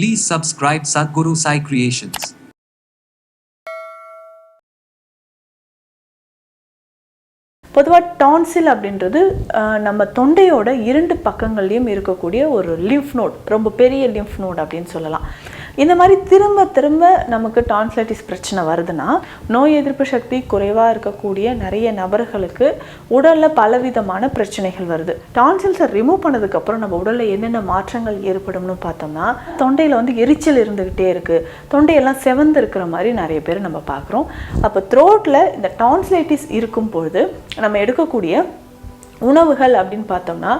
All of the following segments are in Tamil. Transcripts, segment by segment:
Please subscribe Sadhguru Sai Creations. பொதுவாக டான்சில் அப்படின்றது நம்ம தொண்டையோட இரண்டு பக்கங்கள்லையும் இருக்கக்கூடிய ஒரு லிம்ஃப் நோட் ரொம்ப பெரிய லிம்ஃப் நோட் அப்படின்னு சொல்லலாம் இந்த மாதிரி திரும்ப திரும்ப நமக்கு டான்ஸ்லைட்டிஸ் பிரச்சனை வருதுன்னா நோய் எதிர்ப்பு சக்தி குறைவாக இருக்கக்கூடிய நிறைய நபர்களுக்கு உடலில் பலவிதமான பிரச்சனைகள் வருது. டான்சில்ஸை ரிமூவ் பண்ணதுக்கப்புறம் நம்ம உடலில் என்னென்ன மாற்றங்கள் ஏற்படும்னு பார்த்தோம்னா தொண்டையில் வந்து எரிச்சல் இருந்துக்கிட்டே இருக்குது தொண்டையெல்லாம் செவந்து இருக்கிற மாதிரி நிறைய பேர் நம்ம பார்க்குறோம். அப்போ த்ரோட்டில் இந்த டான்ஸ்லைட்டிஸ் இருக்கும் பொழுது நம்ம எடுக்கக்கூடிய உணவுகள் அப்படின்னு பார்த்தோம்னா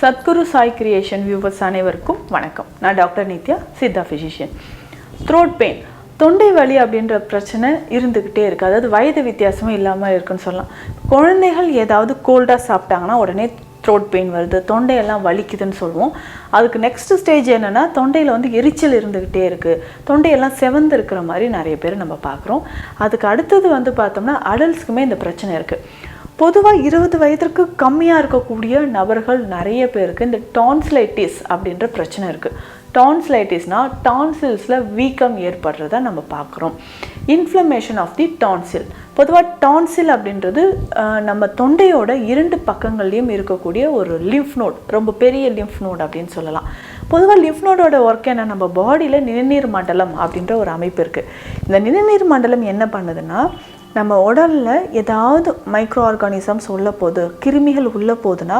சத்குரு சாய் கிரியேஷன் வியூவர்ஸ் அனைவருக்கும் வணக்கம். நான் doctor Nithya Siddha physician throat pain தொண்டை வலி அப்படின்ற பிரச்சனை இருந்துக்கிட்டே இருக்குது அதாவது வயது வித்தியாசமும் இல்லாமல் இருக்குன்னு சொல்லலாம். குழந்தைகள் ஏதாவது கோல்டாக சாப்பிட்டாங்கன்னா உடனே த்ரோட் பெயின் வருது தொண்டையெல்லாம் வலிக்குதுன்னு சொல்லுவோம். அதுக்கு நெக்ஸ்ட் ஸ்டேஜ் என்னென்னா தொண்டையில் வந்து எரிச்சல் இருந்துக்கிட்டே இருக்குது தொண்டையெல்லாம் செவந்து இருக்கிற மாதிரி நிறைய பேர் நம்ம பார்க்குறோம். அதுக்கு அடுத்தது வந்து பார்த்தோம்னா அடல்ட்ஸ்க்குமே இந்த பிரச்சனை இருக்குது பொதுவாக இருபது வயதிற்கு கம்மியாக இருக்கக்கூடிய நபர்கள் நிறைய பேருக்கு இந்த டான்ஸ்லைட்டிஸ் அப்படின்ற பிரச்சனை இருக்குது டான்ஸ்லைட்டிஸ்னால் டான்சில்ஸில் வீக்கம் ஏற்படுறத நம்ம பார்க்குறோம். இன்ஃப்ளமேஷன் ஆஃப் தி டான்சில் பொதுவாக டான்சில் அப்படின்றது நம்ம தொண்டையோட இரண்டு பக்கங்கள்லேயும் இருக்கக்கூடிய ஒரு லிம்ஃப் நோட் ரொம்ப பெரிய லிம்ஃப் நோட் அப்படின்னு சொல்லலாம். பொதுவாக லிம்ஃப் நோடோட ஒர்க் என்ன? நம்ம பாடியில் நிணநீர் மண்டலம் அப்படின்ற ஒரு அமைப்பு இருக்குது இந்த நிணநீர் மண்டலம் என்ன பண்ணுதுன்னா நம்ம உடலில் ஏதாவது மைக்ரோ ஆர்கானிசம்ஸ் உள்ள போகுது கிருமிகள் உள்ள போகுதுன்னா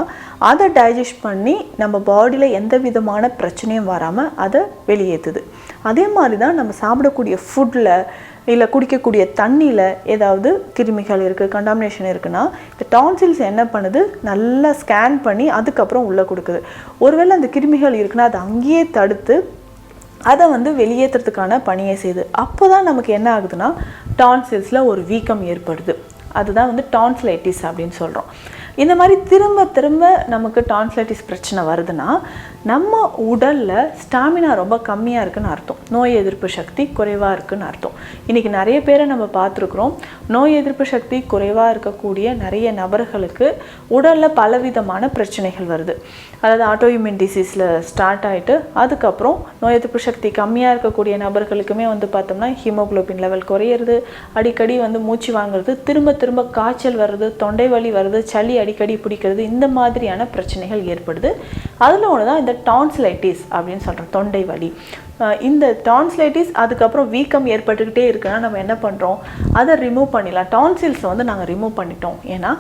அதை டைஜஸ்ட் பண்ணி நம்ம பாடியில் எந்த விதமான பிரச்சனையும் வராமல் அதை வெளியேற்றுது அதே மாதிரி தான் நம்ம சாப்பிடக்கூடிய ஃபுட்டில் இல்லை குடிக்கக்கூடிய தண்ணியில் ஏதாவது கிருமிகள் இருக்குது கண்டாமினேஷன் இருக்குன்னா இந்த டான்சில்ஸ் என்ன பண்ணுது? நல்லா ஸ்கேன் பண்ணி அதுக்கப்புறம் உள்ளே கொடுக்குது. ஒருவேளை அந்த கிருமிகள் இருக்குன்னா அதை அங்கேயே தடுத்து அதை வந்து வெளியேற்றுறதுக்கான பணியை செய்யுது. அப்போ தான் நமக்கு என்ன ஆகுதுன்னா டான்சில்ஸில் ஒரு வீக்கம் ஏற்படுது. அதுதான் வந்து டான்ஸ்லைட்டிஸ் அப்படின்னு சொல்கிறோம் இந்த மாதிரி திரும்ப திரும்ப நமக்கு டான்ஸ்லைட்டிஸ் பிரச்சனை வருதுன்னா நம்ம உடலில் ஸ்டாமினா ரொம்ப கம்மியாக இருக்குன்னு அர்த்தம். நோய் எதிர்ப்பு சக்தி குறைவாக இருக்குன்னு அர்த்தம். இன்றைக்கி நிறைய பேரை நம்ம பார்த்துருக்குறோம். நோய் எதிர்ப்பு சக்தி குறைவாக இருக்கக்கூடிய நிறைய நபர்களுக்கு உடலில் பலவிதமான பிரச்சனைகள் வருது. அதாவது ஆட்டோஇம்யூன் டிசீஸில் ஸ்டார்ட் ஆகிட்டு அதுக்கப்புறம் நோய் எதிர்ப்பு சக்தி கம்மியாக இருக்கக்கூடிய நபர்களுக்குமே வந்து பார்த்தோம்னா ஹீமோகுளோபின் லெவல் குறையிறது. அடிக்கடி வந்து மூச்சு வாங்குறது. திரும்ப திரும்ப காய்ச்சல் வர்றது தொண்டை வலி வருது சளி அடிக்கடி பிடிக்கிறது இந்த மாதிரியான பிரச்சனைகள் ஏற்படுது. அதில் ஒன்று தான் இந்த டான்ஸ்லைட்டிஸ் அப்படின்னு சொல்கிறோம் தொண்டை வலி. இந்த டான்ஸ்லைட்டிஸ் அதுக்கப்புறம் வீக்கம் ஏற்பட்டுக்கிட்டே இருக்குன்னா நம்ம என்ன பண்ணுறோம் அதை ரிமூவ் பண்ணிடலாம். டான்சில்ஸை வந்து நாங்கள் ரிமூவ் பண்ணிட்டோம். ஏன்னா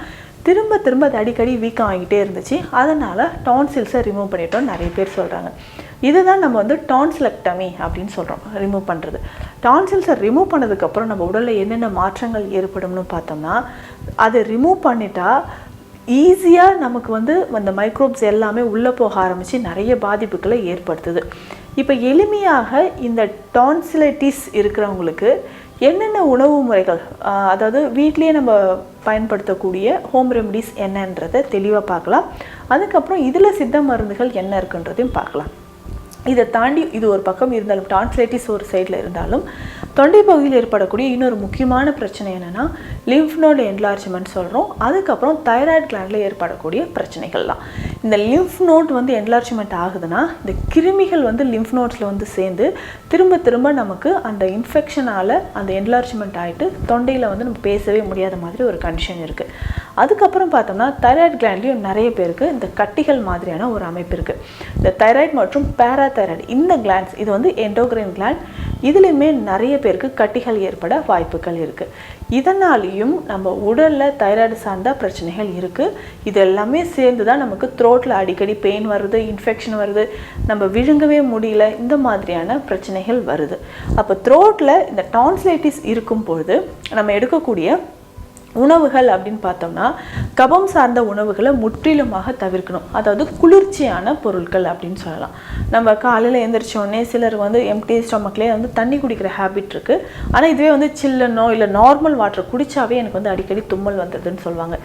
திரும்ப திரும்ப அது அடிக்கடி வீக்கம் ஆகிட்டே இருந்துச்சு. அதனால் டான்சில்ஸை ரிமூவ் பண்ணிட்டோம் நிறைய பேர் சொல்கிறாங்க இதுதான் நம்ம வந்து டான்ஸ்லெக்டமி அப்படின்னு சொல்கிறோம் ரிமூவ் பண்ணுறது டான்சில்ஸை ரிமூவ் பண்ணதுக்கப்புறம் நம்ம உடலில் என்னென்ன மாற்றங்கள் ஏற்படும்னு பார்த்தோம்னா அதை ரிமூவ் பண்ணிட்டா ஈஸியாக நமக்கு வந்து அந்த மைக்ரோப்ஸ் எல்லாமே உள்ளே போக ஆரம்பித்து நிறைய பாதிப்புகளை ஏற்படுத்துது. இப்போ எளிமையாக இந்த டான்சிலைட்டிஸ் இருக்கிறவங்களுக்கு என்னென்ன உணவு முறைகள் அதாவது வீட்லேயே நம்ம பயன்படுத்தக்கூடிய ஹோம் ரெமடிஸ் என்னன்றதை தெளிவாக பார்க்கலாம். அதுக்கப்புறம் இதில் சித்த மருந்துகள் என்ன இருக்குன்றதையும் பார்க்கலாம். இதை தாண்டி இது ஒரு பக்கம் இருந்தாலும் டான்ஸ்லைட்டிஸ் ஒரு சைடில் இருந்தாலும் தொண்டை பகுதியில் ஏற்படக்கூடிய இன்னொரு முக்கியமான பிரச்சனை என்னென்னா லிம்ஃப் நோட் என்லார்ஜ்மெண்ட் சொல்கிறோம் அதுக்கப்புறம் தைராய்டு கிளாண்டில் ஏற்படக்கூடிய பிரச்சனைகள் தான். இந்த லிம்ஃப் நோட் வந்து என்லார்ஜ்மெண்ட் ஆகுதுன்னா இந்த கிருமிகள் வந்து லிம்ஃப் நோட்ஸில் வந்து சேர்ந்து திரும்ப திரும்ப நமக்கு அந்த இன்ஃபெக்ஷனால் அந்த என்லார்ஜ்மெண்ட் ஆகிட்டு தொண்டையில் வந்து நம்ம பேசவே முடியாத மாதிரி ஒரு கண்டிஷன் இருக்குது அதுக்கப்புறம் பார்த்தோம்னா தைராய்டு கிளாண்ட்லேயும் நிறைய பேருக்கு இந்த கட்டிகள் மாதிரியான ஒரு அமைப்பு இருக்குது இந்த தைராய்டு மற்றும் பேராதைராய்டு இந்த கிளாண்ட்ஸ் இது வந்து எண்டோகிரைன் கிளாண்ட் இதுலேயுமே நிறைய பேருக்கு கட்டிகள் ஏற்பட வாய்ப்புகள் இருக்குது இதனாலேயும் நம்ம உடலில் தைராய்டு சார்ந்த பிரச்சனைகள் இருக்குது இது எல்லாமே சேர்ந்து தான் நமக்கு த்ரோட்டில் அடிக்கடி பெயின் வருது இன்ஃபெக்ஷன் வருது நம்ம விழுங்கவே முடியல இந்த மாதிரியான பிரச்சனைகள் வருது. அப்போ த்ரோட்டில் இந்த டான்ஸ்லைட்டிஸ் இருக்கும் பொழுது நம்ம எடுக்கக்கூடிய உணவுகள் அப்படின்னு பார்த்தோம்னா கபம் சார்ந்த உணவுகளை முற்றிலுமாக தவிர்க்கணும். அதாவது குளிர்ச்சியான பொருட்கள் அப்படின்னு சொல்லலாம். நம்ம காலையில் எழுந்திரிச்சோடனே சிலர் வந்து எம்டி ஸ்டொமக்லேயே வந்து தண்ணி குடிக்கிற ஹேபிட் இருக்குது ஆனால் இதுவே வந்து சில்லனோ இல்லை நார்மல் வாட்டர் குடித்தாவே எனக்கு வந்து அடிக்கடி தும்மல் வந்ததுன்னு சொல்லுவாங்க.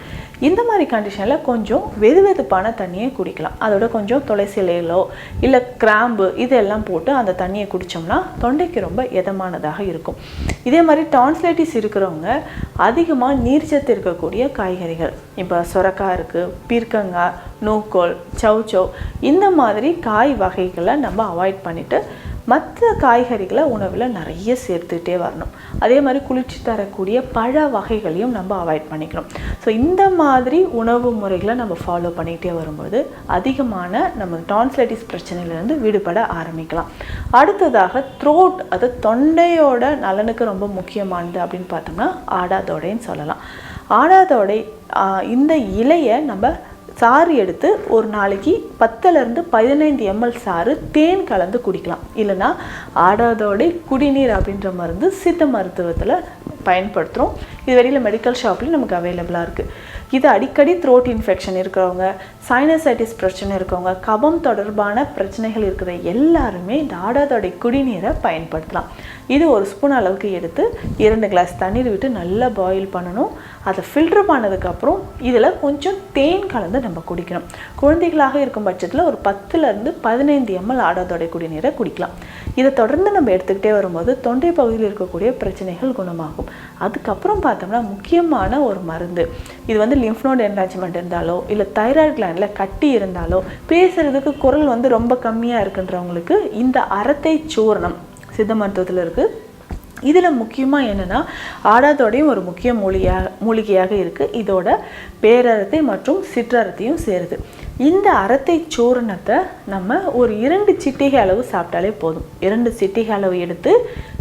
இந்த மாதிரி கண்டிஷனில் கொஞ்சம் வெது வெதுப்பான தண்ணியை குடிக்கலாம். அதோட கொஞ்சம் துளசி இலைகளோ இல்லை கிராம்பு இதெல்லாம் போட்டு அந்த தண்ணியை குடித்தோம்னா தொண்டைக்கு ரொம்ப இதமானதாக இருக்கும். இதே மாதிரி டான்ஸ்லைட்டிஸ் இருக்கிறவங்க அதிகமாக நீர் நீர்ச்சத்து இருக்கக்கூடிய காய்கறிகள். இப்போ சுரக்காய் இருக்குது பீர்க்கங்காய் நூக்கோல் சௌச்சௌ இந்த மாதிரி காய் வகைகளை நம்ம அவாய்ட் பண்ணிவிட்டு மற்ற காய்கறிகளை உணவில் நிறைய சேர்த்துக்கிட்டே வரணும். அதே மாதிரி குளிர்ச்சி தரக்கூடிய பழ வகைகளையும் நம்ம அவாய்ட் பண்ணிக்கணும். ஸோ இந்த மாதிரி உணவு முறைகளை நம்ம ஃபாலோ பண்ணிக்கிட்டே வரும்போது அதிகமான நம்ம டான்ஸ்லைட்டிஸ் பிரச்சனையிலேருந்து விடுபட ஆரம்பிக்கலாம். அடுத்ததாக த்ரோட் அது தொண்டையோட நலனுக்கு ரொம்ப முக்கியமானது அப்படின்னு பார்த்தோம்னா ஆடாதோடைன்னு சொல்லலாம். ஆடாதோடை இந்த இலையை நம்ம சாறு எடுத்து ஒரு நாளைக்கு பத்துலேருந்து பதினைந்து எம்எல் சாறு தேன் கலந்து குடிக்கலாம். இல்லைன்னா ஆடாதோடை குடிநீர் அப்படின்ற மருந்து சித்த மருத்துவத்தில் பயன்படுத்துகிறோம் இது வெளியில் மெடிக்கல் ஷாப்லேயும் நமக்கு அவைலபிளாக இருக்குது இது அடிக்கடி த்ரோட் இன்ஃபெக்ஷன் இருக்கிறவங்க சைனசைட்டிஸ் பிரச்சனை இருக்கவங்க கபம் தொடர்பான பிரச்சனைகள் இருக்கிற எல்லாருமே தாடாதோடைய குடிநீரை பயன்படுத்தலாம். இது ஒரு ஸ்பூன் அளவுக்கு எடுத்து இரண்டு கிளாஸ் தண்ணீர் விட்டு நல்லா பாயில் பண்ணணும். அதை ஃபில்டர் பண்ணதுக்கப்புறம் இதில் கொஞ்சம் தேன் கலந்து நம்ம குடிக்கணும். குழந்தைகளாக இருக்கும் பட்சத்தில் ஒரு பத்துலேருந்து பதினைந்து எம்எல் ஆடாதோடைய குடிநீரை குடிக்கலாம். இதை தொடர்ந்து நம்ம எடுத்துக்கிட்டே வரும்போது தொண்டை பகுதியில் இருக்கக்கூடிய பிரச்சனைகள் குணமாகும். அதுக்கப்புறம் பார்த்தோம்னா முக்கியமான ஒரு மருந்து. இது வந்து லிம்ஃப்னோட் என்லாஜ்மெண்ட் இருந்தாலோ இல்லை தைராய்டு கிளாண்டில் கட்டி இருந்தாலோ பேசுகிறதுக்கு குரல் வந்து ரொம்ப கம்மியாக இருக்குன்றவங்களுக்கு இந்த அரத்தை சூரணம் சித்த மருத்துவத்தில் இருக்குது இதில் முக்கியமாக என்னென்னா ஆடாதோடையும் ஒரு முக்கிய மூலிகையாக மூலிகையாக இருக்குது இதோட பேரரத்தை மற்றும் சிற்றரத்தையும் சேருது. இந்த அரத்தை சூரணத்தை நம்ம ஒரு இரண்டு சிட்டிகை அளவு சாப்பிட்டாலே போதும். இரண்டு சிட்டிகை அளவு எடுத்து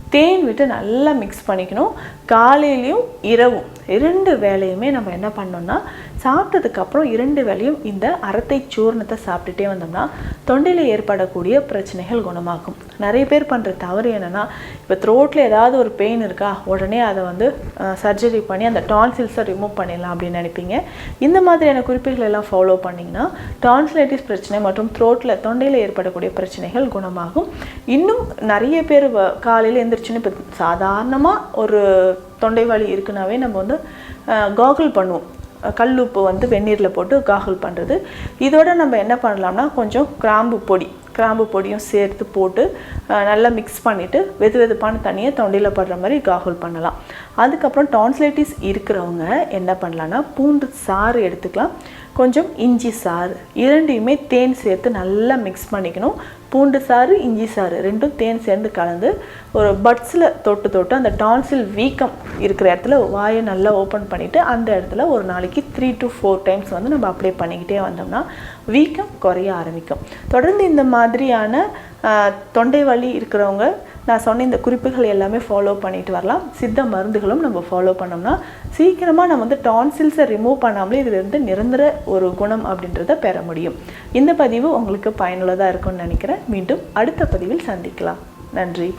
தேன் விட்டு நல்லா மிக்ஸ் பண்ணிக்கணும். காலையிலையும் இரவும். இரண்டு வேலையுமே நம்ம என்ன பண்ணோம்னா சாப்பிட்டதுக்கப்புறம் இரண்டு வேளையும் இந்த அரத்தை சூர்ணத்தை சாப்பிட்டுட்டே வந்தோம்னா தொண்டையில் ஏற்படக்கூடிய பிரச்சனைகள் குணமாகும். நிறைய பேர் பண்ணுற தவறு என்னென்னா இப்போ த்ரோட்டில் ஏதாவது ஒரு பெயின் இருக்கா உடனே அதை வந்து சர்ஜரி பண்ணி அந்த டான்சில்ஸை ரிமூவ் பண்ணிடலாம் அப்படின்னு நினைப்பீங்க. இந்த மாதிரியான குறிப்புகள் எல்லாம் ஃபாலோ பண்ணிங்கன்னா டான்சிலைட்டிஸ் பிரச்சனை மற்றும் த்ரோட்டில் தொண்டையில் ஏற்படக்கூடிய பிரச்சனைகள் குணமாகும். இன்னும் நிறைய பேர் காலையில் எழுந்திரிச்சுன்னு இப்போ சாதாரணமாக ஒரு தொண்டை வலி இருக்குனாவே நம்ம வந்து காகுல் பண்ணுவோம். கல் உப்பு வந்து வெந்நீரில் போட்டு காகுல் பண்ணுறது இதோட நம்ம என்ன பண்ணலாம்னா கொஞ்சம் கிராம்பு பொடி கிராம்பு பொடியும் சேர்த்து போட்டு நல்லா மிக்ஸ் பண்ணிவிட்டு வெது வெதுப்பான தண்ணியை தொண்டையில் படுற மாதிரி காகுல் பண்ணலாம். அதுக்கப்புறம் டான்ஸ்லைட்டிஸ் இருக்கிறவங்க என்ன பண்ணலான்னா பூண்டு சாறு எடுத்துக்கலாம். கொஞ்சம் இஞ்சி சாறு இரண்டையுமே தேன் சேர்த்து நல்லா மிக்ஸ் பண்ணிக்கணும். பூண்டு சாறு இஞ்சி சாறு ரெண்டும் தேன் சேர்ந்து கலந்து ஒரு பட்ஸில் தொட்டு தொட்டு அந்த டான்சில் வீக்கம் இருக்கிற இடத்துல வாயை நல்லா ஓப்பன் பண்ணிவிட்டு அந்த இடத்துல ஒரு நாளைக்கு த்ரீ டு ஃபோர் டைம்ஸ் வந்து நம்ம அப்ளை பண்ணிக்கிட்டே வந்தோம்னா வீக்கம் குறைய ஆரம்பிக்கும். தொடர்ந்து இந்த மாதிரியான தொண்டை வலி இருக்கிறவங்க நான் சொன்ன இந்த குறிப்புகள் எல்லாமே ஃபாலோ பண்ணிட்டு வரலாம். சித்த மருந்துகளும் நம்ம ஃபாலோ பண்ணோம்னா சீக்கிரமாக நம்ம வந்து டான்சில்ஸை ரிமூவ் பண்ணாமலே இதிலிருந்து நிரந்தர ஒரு குணம் அப்படின்றத பெற முடியும். இந்த பதிவு உங்களுக்கு பயனுள்ளதாக இருக்கும்னு நினைக்கிறேன். மீண்டும் அடுத்த பதிவில் சந்திக்கலாம். நன்றி.